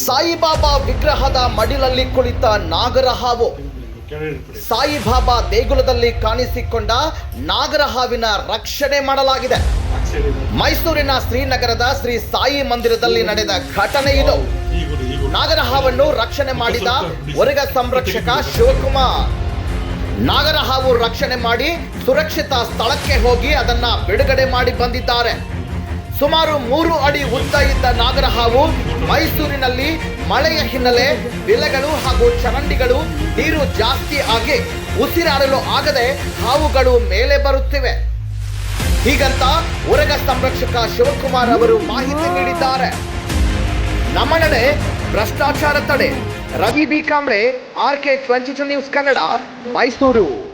ಸಾಯಿಬಾಬಾ ವಿಗ್ರಹದ ಮಡಿಲಲ್ಲಿ ಕುಳಿತ ನಾಗರಹಾವು. ಸಾಯಿಬಾಬಾ ದೇಗುಲದಲ್ಲಿ ಕಾಣಿಸಿಕೊಂಡ ನಾಗರಹಾವಿನ ರಕ್ಷಣೆ ಮಾಡಲಾಗಿದೆ. ಮೈಸೂರಿನ ಶ್ರೀನಗರದ ಶ್ರೀ ಸಾಯಿ ಮಂದಿರದಲ್ಲಿ ನಡೆದ ಘಟನೆ ಇದು. ನಾಗರಹಾವನ್ನು ರಕ್ಷಣೆ ಮಾಡಿದ ವರ್ಗ ಸಂರಕ್ಷಕ ಶಿವಕುಮಾರ್. ನಾಗರಹಾವು ರಕ್ಷಣೆ ಮಾಡಿ ಸುರಕ್ಷಿತ ಸ್ಥಳಕ್ಕೆ ಹೋಗಿ ಅದನ್ನ ಬಿಡುಗಡೆ ಮಾಡಿ ಬಂದಿದ್ದಾರೆ. ಸುಮಾರು ಮೂರು ಅಡಿ ಉದ್ದ ಇದ್ದ ನಾಗರಹಾವು ಮೈಸೂರಿನಲ್ಲಿ ಮಳೆಯ ಹಿನ್ನೆಲೆ ಬೆಲೆಗಳು ಹಾಗೂ ಚರಂಡಿಗಳು ನೀರು ಜಾಸ್ತಿ ಆಗಿ ಉಸಿರಾಡಲು ಆಗದೆ ಹಾವುಗಳು ಮೇಲೆ ಬರುತ್ತಿವೆ. ಹೀಗಂತ ಉರಗ ಸಂರಕ್ಷಕ ಶಿವಕುಮಾರ್ ಅವರು ಮಾಹಿತಿ ನೀಡಿದ್ದಾರೆ. ನಮ್ಮ ಭ್ರಷ್ಟಾಚಾರ ತಡೆ. Ravi B Kambre R K twenty two news Kannada, Mysuru.